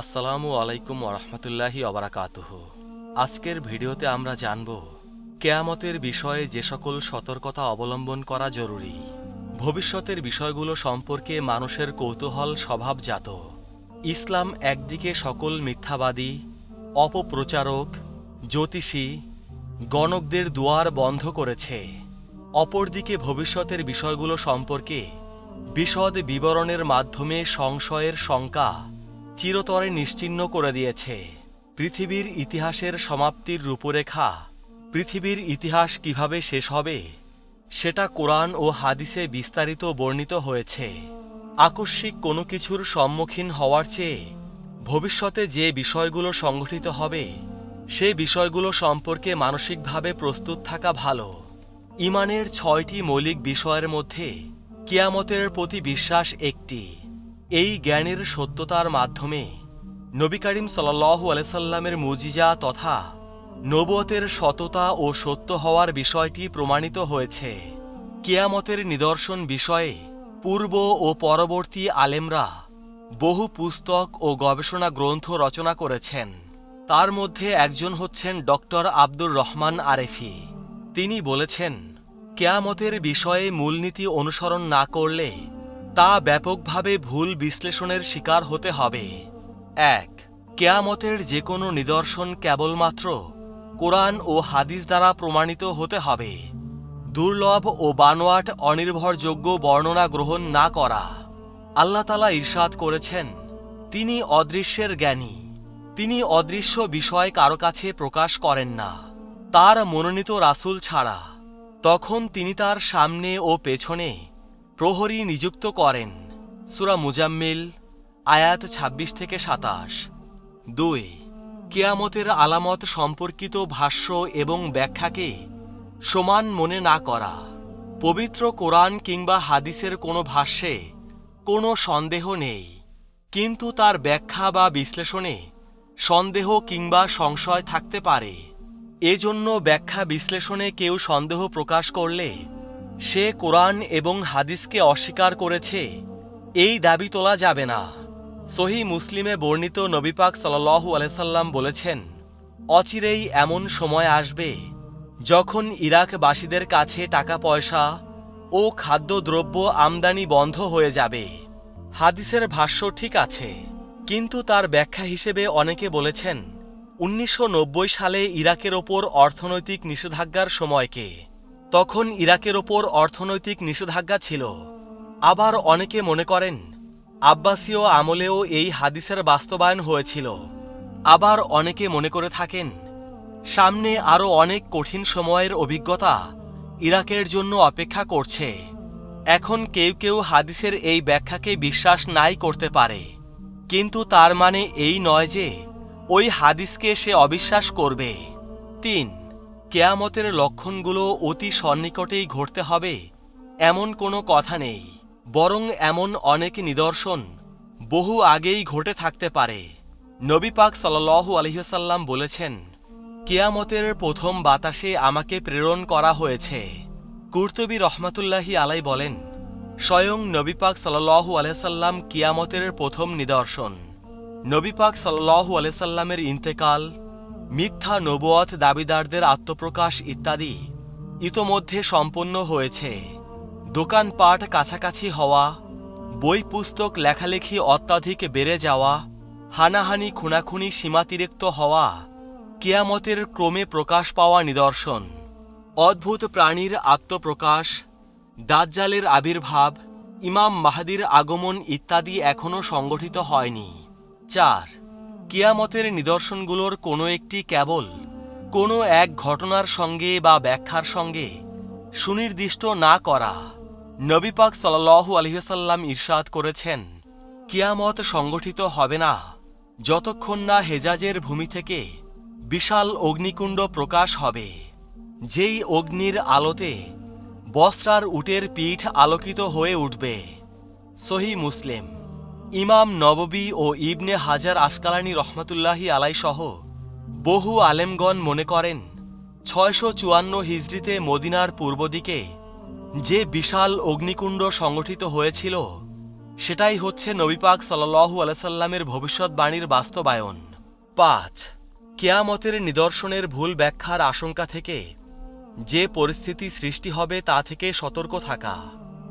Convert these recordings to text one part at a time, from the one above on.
আসসালামু আলাইকুম ওরহমতুল্লাহি অবরাকাতুহ আজকের ভিডিওতে আমরা জানব, কেয়ামতের বিষয়ে যে সকল সতর্কতা অবলম্বন করা জরুরি, ভবিষ্যতের বিষয়গুলো সম্পর্কে মানুষের কৌতূহল স্বভাবজাত, ইসলাম একদিকে সকল মিথ্যাবাদী, অপপ্রচারক, জ্যোতিষী, গণকদের দুয়ার বন্ধ করেছে, অপরদিকে ভবিষ্যতের বিষয়গুলো সম্পর্কে বিশদ বিবরণের মাধ্যমে সংশয়ের শঙ্কা চিরতরে নিশ্চিহ্ন করে দিয়েছে। পৃথিবীর ইতিহাসের সমাপ্তির রূপরেখা, পৃথিবীর ইতিহাস কীভাবে শেষ হবে, সেটা কোরআন ও হাদিসে বিস্তারিত বর্ণিত হয়েছে। আকস্মিক কোনো কিছুর সম্মুখীন হওয়ার চেয়ে, ভবিষ্যতে যে বিষয়গুলো সংঘটিত হবে, সে বিষয়গুলো সম্পর্কে মানসিকভাবে প্রস্তুত থাকা ভালো। ইমানের ছয়টি মৌলিক বিষয়ের মধ্যে কিয়ামতের প্রতি বিশ্বাস একটি। এই জ্ঞানের সত্যতার মাধ্যমে নবী করিম সাল্লাল্লাহু আলাইসাল্লামের মুজিজা তথা নবতের সততা ও সত্য হওয়ার বিষয়টি প্রমাণিত হয়েছে। কিয়ামতের নিদর্শন বিষয়ে পূর্ব ও পরবর্তী আলেমরা বহু পুস্তক ও গবেষণা গ্রন্থ রচনা করেছেন। তার মধ্যে একজন হচ্ছেন ডক্টর আব্দুর রহমান আরেফি। তিনি বলেছেন, কেয়ামতের বিষয়ে মূলনীতি অনুসরণ না করলে তা ব্যাপকভাবে ভুল বিশ্লেষণের শিকার হতে হবে। এক, কেয়ামতের যে কোনো নিদর্শন কেবলমাত্র কোরআন ও হাদিস দ্বারা প্রমাণিত হতে হবে। দুর্লভ ও বানোয়াট অনির্ভরযোগ্য বর্ণনা গ্রহণ না করা। আল্লাহতালা ঈর্ষাদ করেছেন, তিনি অদৃশ্যের জ্ঞানী। তিনি অদৃশ্য বিষয় কারও কাছে প্রকাশ করেন না। তার মনোনীত রাসুল ছাড়া। তখন তিনি তার সামনে ও পেছনে প্রহরী নিযুক্ত করেন। সুরা মুজাম্মিল, আয়াত ২৬ থেকে সাতাশ। দুই, কেয়ামতের আলামত সম্পর্কিত ভাষ্য এবং ব্যাখ্যাকে সমান মনে না করা। পবিত্র কোরআন কিংবা হাদিসের কোনো ভাষ্যে কোনো সন্দেহ নেই, কিন্তু তার ব্যাখ্যা বা বিশ্লেষণে সন্দেহ কিংবা সংশয় থাকতে পারে। এজন্য ব্যাখ্যা বিশ্লেষণে কেউ সন্দেহ প্রকাশ করলে সে কোরআন এবং হাদিসকে অস্বীকার করেছে। এই দাবি তোলা যাবে না। সহি মুসলিমে বর্ণিত নবীপাক সাল্লাহু আলসাল্লাম বলেছেন, অচিরেই এমন সময় আসবে যখন ইরাকবাসীদের কাছে টাকা পয়সা ও খাদ্যদ্রব্য আমদানি বন্ধ হয়ে যাবে। হাদিসের ভাষ্য ঠিক আছে, কিন্তু তার ব্যাখ্যা হিসেবে অনেকে বলেছেন, উনিশশো নব্বই সালে ইরাকের ওপর অর্থনৈতিক নিষেধাজ্ঞার সময়কে তখন ইরাকের ওপর অর্থনৈতিক নিষেধাজ্ঞা ছিল। আবার অনেকে মনে করেন, আব্বাসীয় আমলেও এই হাদিসের বাস্তবায়ন হয়েছিল। আবার অনেকে মনে করে থাকেন, সামনে আরও অনেক কঠিন সময়ের অভিজ্ঞতা ইরাকের জন্য অপেক্ষা করছে। এখন কেউ কেউ হাদিসের এই ব্যাখ্যাকে বিশ্বাস নাই করতে পারে। কিন্তু তার মানে এই নয় যে, ওই হাদিসকে সে অবিশ্বাস করবে। তিন কেয়ামতের লক্ষণগুলো অতি সন্নিকটেই ঘটতে হবে, এমন কোনো কথা নেই, বরং এমন অনেক নিদর্শন বহু আগেই ঘটে থাকতে পারে। নবী পাক সাল্লাল্লাহু আলহিহসাল্লাম বলেছেন, কেয়ামতের প্রথম বাতাসে আমাকে প্রেরণ করা হয়েছে। কুর্তুবী রহমাতুল্লাহি আলাই বলেন, স্বয়ং নবী পাক সাল্লাল্লাহু আলহাম কিয়ামতের প্রথম নিদর্শন। নবী পাক আলহামের ইন্তেকাল মিথ্যা নবুয়ত দাবিদারদের আত্মপ্রকাশ ইত্যাদি ইতোমধ্যে সম্পন্ন হয়েছে। দোকানপাট কাছাকাছি হওয়া, বই পুস্তক লেখালেখি অত্যাধিক বেড়ে যাওয়া, হানাহানি খুনাখুনি সীমাতিরিক্ত হওয়া, কিয়ামতের ক্রমে প্রকাশ পাওয়া নিদর্শন। অদ্ভুত প্রাণীর আত্মপ্রকাশ, দাজ্জালের আবির্ভাব, ইমাম মাহাদির আগমন ইত্যাদি এখনও সংগঠিত হয়নি। চার কিয়ামতের নিদর্শনগুলোর কোনো একটি কেবল, কোনো এক ঘটনার সঙ্গে বা ব্যাখ্যার সঙ্গে সুনির্দিষ্ট না করা। নবীপাক সাল্লাহু আলহিসাল্লাম ইরশাদ করেছেন, কিয়ামত সংগঠিত হবে না, যতক্ষণ না হেজাজের ভূমি থেকে বিশাল অগ্নিকুণ্ড প্রকাশ হবে। যেই অগ্নির আলোতে বস্ত্রার উটের পিঠ আলোকিত হয়ে উঠবে। সহি মুসলিম। ইমাম নববী ও ইবনে হাজার আসকালানি রহমতুল্লাহি আলাইসহ বহু আলেমগণ মনে করেন, ছয়শো চুয়ান্ন হিজড়িতে মদিনার পূর্ব দিকে যে বিশাল অগ্নিকুণ্ড সংগঠিত হয়েছিল, সেটাই হচ্ছে নবীপাক সাল্লাহু আলাইসাল্লামের ভবিষ্যৎবাণীর বাস্তবায়ন। পাঁচ, কেয়ামতের নিদর্শনের ভুল ব্যাখ্যার আশঙ্কা থেকে যে পরিস্থিতি সৃষ্টি হবে তা থেকে সতর্ক থাকা।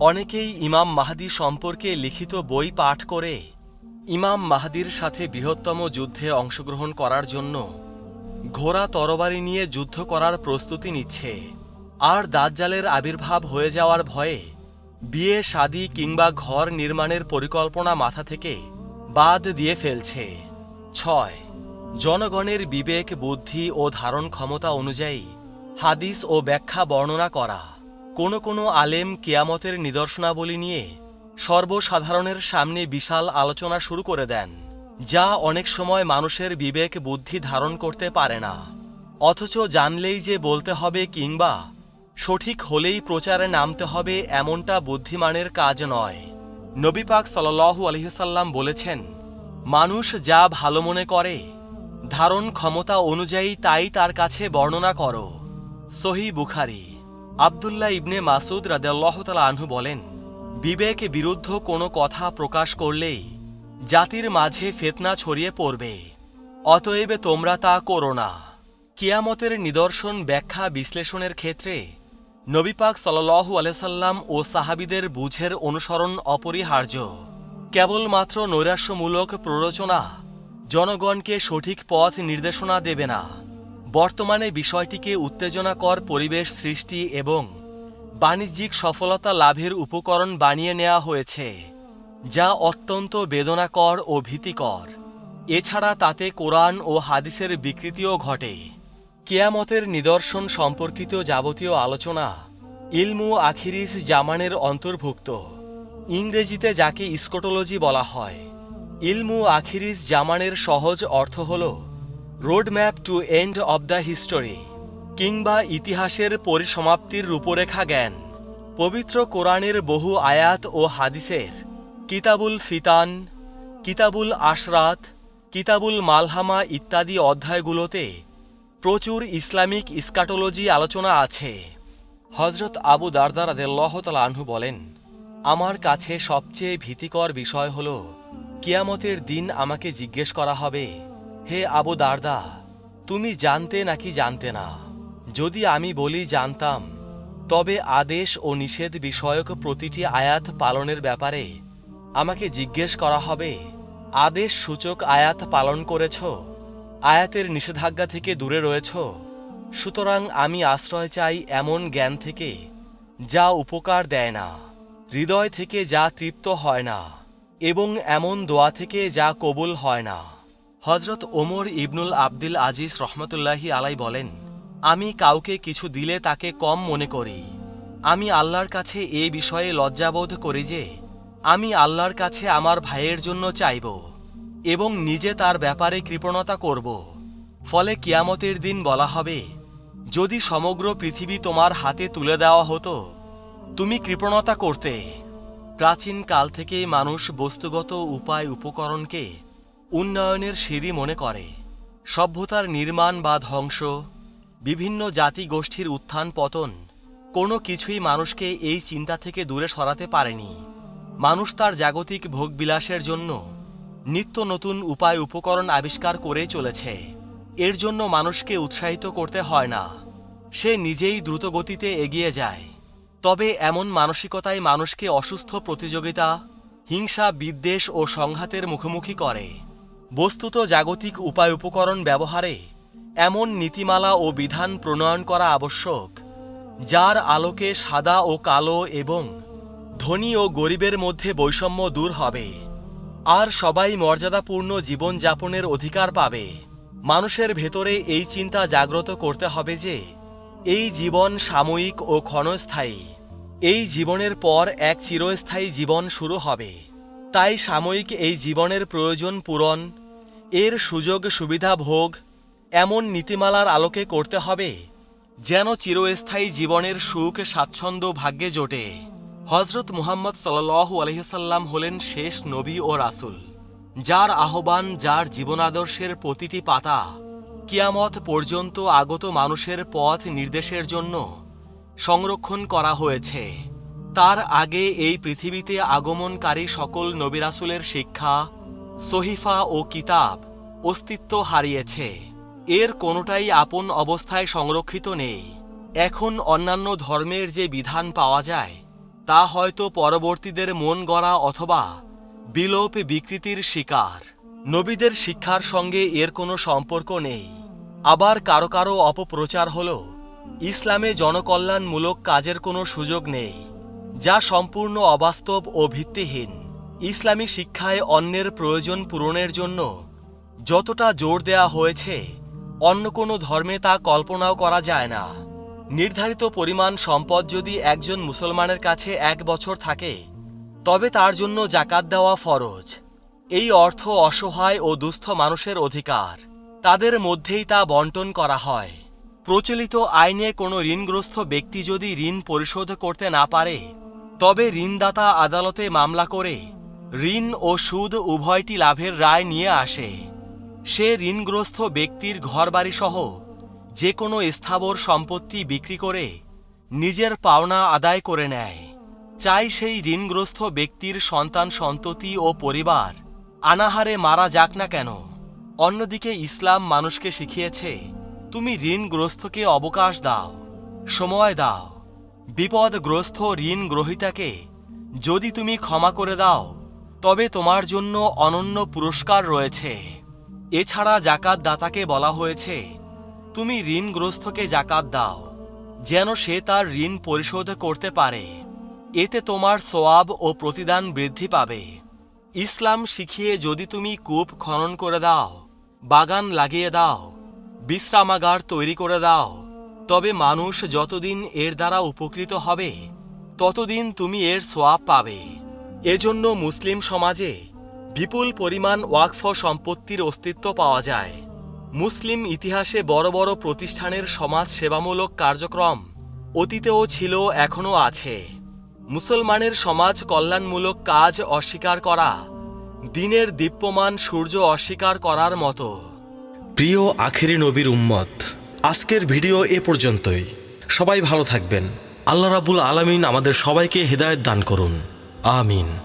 অনেকেই ইমাম মাহাদি সম্পর্কে লিখিত বই পাঠ করে। ইমাম মাহাদির সাথে বৃহত্তম যুদ্ধে অংশগ্রহণ করার জন্য ঘোড়া তরবারি নিয়ে যুদ্ধ করার প্রস্তুতি নিচ্ছে। আর দাজ্জালের আবির্ভাব হয়ে যাওয়ার ভয়ে বিয়ে, শাদি কিংবা ঘর নির্মাণের পরিকল্পনা মাথা থেকে বাদ দিয়ে ফেলছে। ছয়, জনগণের বিবেক, বুদ্ধি ও ধারণ ক্ষমতা অনুযায়ী হাদিস ও ব্যাখ্যা বর্ণনা করা। কোনো কোনো আলেম কিয়ামতের নিদর্শনাবলী নিয়ে সর্বসাধারণের সামনে বিশাল আলোচনা শুরু করে দেন, যা অনেক সময় মানুষের বিবেক বুদ্ধি ধারণ করতে পারে না। অথচ জানলেই যে বলতে হবে কিংবা সঠিক হলেই প্রচারে নামতে হবে এমনটা বুদ্ধিমানের কাজ নয়। নবীপাক সাল্লাহু আলহিসাল্লাম বলেছেন, মানুষ যা ভালো মনে করে, ধারণ ক্ষমতা অনুযায়ী তাই তার কাছে বর্ণনা করো। সহি বুখারি। আবদুল্লাহ ইবনে মাসুদ রাদেল্লাহতালা আনহু বলেন, বিবেক বিরুদ্ধ কোনো কথা প্রকাশ করলেই জাতির মাঝে ফেতনা ছড়িয়ে পড়বে। অতএব তোমরা তা করো না। কিয়ামতের নিদর্শন ব্যাখ্যা বিশ্লেষণের ক্ষেত্রে নবীপাক সাল্লাহু আলসাল্লাম ও সাহাবিদের বুঝের অনুসরণ অপরিহার্য। কেবলমাত্র নৈরাশ্যমূলক প্ররোচনা জনগণকে সঠিক পথ নির্দেশনা দেবে না। বর্তমানে বিষয়টিকে উত্তেজনাকর পরিবেশ সৃষ্টি এবং বাণিজ্যিক সফলতা লাভের উপকরণ বানিয়ে নেওয়া হয়েছে, যা অত্যন্ত বেদনাকর ও ভীতিকর। এছাড়া তাতে কোরআন ও হাদিসের বিকৃতিও ঘটে। কেয়ামতের নিদর্শন সম্পর্কিত যাবতীয় আলোচনা ইলমু আখিরিস জামানের অন্তর্ভুক্ত। ইংরেজিতে যাকে ইস্কোটোলজি বলা হয়, ইলমু আখিরিস জামানের সহজ অর্থ হল roadmap to end of the history কিংবা ইতিহাসের পরিসমাপ্তির রূপরেখা জ্ঞান, পবিত্র কোরআনের বহু আয়াত ও হাদিসের, কিতাবুল ফিতান, কিতাবুল আশরাত, কিতাবুল মালহামা ইত্যাদি অধ্যায়গুলোতে প্রচুর ইসলামিক ইস্কাটোলজি আলোচনা আছে। হজরত আবু দারদার আদেল্লাহতাল আনহু বলেন, আমার কাছে সবচেয়ে ভীতিকর বিষয় হল, কিয়ামতের দিন আমাকে জিজ্ঞেস করা হবে হে আবু দারদা, তুমি জানতে নাকি জানতে না? যদি আমি বলি জানতাম, তবে আদেশ ও নিষেধ বিষয়ক প্রতিটি আয়াত পালনের ব্যাপারে আমাকে জিজ্ঞেস করা হবে, আদেশ সূচক আয়াত পালন করেছ? আয়াতের নিষেধাজ্ঞা থেকে দূরে রয়েছ? সুতরাং আমি আশ্রয় চাই এমন জ্ঞান থেকে, যা উপকার দেয় না, হৃদয় থেকে যা তৃপ্ত হয় না, এবং এমন দোয়া থেকে যা কবুল হয় না। হজরত ওমর ইবনুল আবদিল আজিজ রহমতুল্লাহি আলাই বলেন, আমি কাউকে কিছু দিলে তাকে কম মনে করি। আমি আল্লাহর কাছে এ বিষয়ে লজ্জাবোধ করি যে, আমি আল্লাহর কাছে আমার ভাইয়ের জন্য চাইব এবং নিজে তার ব্যাপারে কৃপণতা করব। ফলে কিয়ামতের দিন বলা হবে, যদি সমগ্র পৃথিবী তোমার হাতে তুলে দেওয়া হতো, তুমি কৃপণতা করতে। প্রাচীন কাল থেকেই মানুষ বস্তুগত উপায় উপকরণকে উন্নয়নের সিঁড়ি মনে করে। সভ্যতার নির্মাণ বা ধ্বংস, বিভিন্ন জাতি গোষ্ঠীর উত্থান পতন, কোনো কিছুই মানুষকে এই চিন্তা থেকে দূরে সরাতে পারেনি। মানুষ তার জাগতিক ভোগবিলাসের জন্য নিত্য নতুন উপায় উপকরণ আবিষ্কার করেই চলেছে। এর জন্য মানুষকে উৎসাহিত করতে হয় না। সে নিজেই দ্রুতগতিতে এগিয়ে যায়। তবে এমন মানসিকতাই মানুষকে অসুস্থ প্রতিযোগিতা, হিংসা, বিদ্বেষ ও সংঘাতের মুখোমুখি করে। বস্তুত জাগতিক উপায় উপকরণ ব্যবহারে এমন নীতিমালা ও বিধান প্রণয়ন করা আবশ্যক, যার আলোকে সাদা ও কালো এবং ধনী ও গরিবের মধ্যে বৈষম্য দূর হবে। আর সবাই মর্যাদাপূর্ণ জীবনযাপনের অধিকার পাবে। মানুষের ভেতরে এই চিন্তা জাগ্রত করতে হবে যে, এই জীবন সাময়িক ও ক্ষণস্থায়ী। এই জীবনের পর এক চিরস্থায়ী জীবন শুরু হবে। তাই সাময়িক এই জীবনের প্রয়োজন পূরণ এর সুযোগ, সুবিধা, ভোগ এমন নীতিমালার আলোকে করতে হবে যেন চিরস্থায়ী জীবনের সুখ, স্বাচ্ছন্দ্য, ভাগ্যে জোটে। হজরত মুহাম্মদ সাল্লু আলহিসাল্লাম হলেন শেষ নবী ও রাসুল, যার আহ্বান, যার জীবনাদর্শের প্রতিটি পাতা কিয়ামত পর্যন্ত আগত মানুষের পথ নির্দেশের জন্য সংরক্ষণ করা হয়েছে। তার আগে এই পৃথিবীতে আগমনকারী সকল নবিরাসুলের শিক্ষা সহিফা ও কিতাব অস্তিত্ব হারিয়েছে। এর কোনোটাই আপন অবস্থায় সংরক্ষিত নেই। এখন অন্যান্য ধর্মের যে বিধান পাওয়া যায়, তা হয়তো পরবর্তীদের মন গড়া অথবা বিলোপ বিকৃতির শিকার। নবীদের শিক্ষার সঙ্গে এর কোনো সম্পর্ক নেই। আবার কারও কারও অপপ্রচার হল ইসলামে জনকল্যাণমূলক কাজের কোনো সুযোগ নেই, যা সম্পূর্ণ অবাস্তব ও ভিত্তিহীন। ইসলামী শিক্ষায় অন্যের প্রয়োজন পূরণের জন্য যতটা জোর দেয়া হয়েছে, অন্য কোনো ধর্মে তা কল্পনাও করা যায় না। নির্ধারিত পরিমাণ সম্পদ যদি একজন মুসলমানের কাছে এক বছর থাকে, তবে তার জন্য জাকাত দেওয়া ফরজ। এই অর্থ অসহায় ও দুস্থ মানুষের অধিকার। তাদের মধ্যেই তা বন্টন করা হয়। প্রচলিত আইনে কোনো ঋণগ্রস্ত ব্যক্তি যদি ঋণ পরিশোধ করতে না পারে, তবে ঋণদাতা আদালতে মামলা করে ঋণ ও সুদ উভয়টি লাভের রায় নিয়ে আসে। সে ঋণগ্রস্ত ব্যক্তির ঘরবাড়ি সহ যে কোনো স্থাবর সম্পত্তি বিক্রি করে নিজের পাওনা আদায় করে নেয়। চাই সেই ঋণগ্রস্ত ব্যক্তির সন্তান সন্ততি ও পরিবার আনাহারে মারা যাক না কেন। অন্যদিকে ইসলাম মানুষকে শিখিয়েছে, তুমি ঋণগ্রস্তকে অবকাশ দাও, সময় দাও। বিপদগ্রস্ত ঋণ গ্রহিতাকে যদি তুমি ক্ষমা করে দাও তবে তোমার জন্য অনন্য পুরস্কার রয়েছে। এছাড়া জাকাত দাতাকে বলা হয়েছে, তুমি ঋণগ্রস্তকে জাকাত দাও, যেন সে তার ঋণ পরিশোধ করতে পারে। এতে তোমার সোয়াব ও প্রতিদান বৃদ্ধি পাবে। ইসলাম শিখিয়ে যদি তুমি কূপ খনন করে দাও, বাগান লাগিয়ে দাও, বিশ্রামাগার তৈরি করে দাও, তবে মানুষ যতদিন এর দ্বারা উপকৃত হবে, ততদিন তুমি এর সোয়াব পাবে। এজন্য মুসলিম সমাজে বিপুল পরিমাণ ওয়াকফ সম্পত্তির অস্তিত্ব পাওয়া যায়। মুসলিম ইতিহাসে বড় বড় প্রতিষ্ঠানের সমাজ সেবামূলক কার্যক্রম অতীতেও ছিল, এখনও আছে। মুসলমানের সমাজ কল্যাণমূলক কাজ অস্বীকার করা, দিনের দীপ্যমান সূর্য অস্বীকার করার মতো। প্রিয় আখেরি নবীর উম্মত, আজকের ভিডিও এ পর্যন্তই। সবাই ভালো থাকবেন। আল্লাহ রাবুল আলামিন আমাদের সবাইকে হৃদায়ত দান করুন। Amin.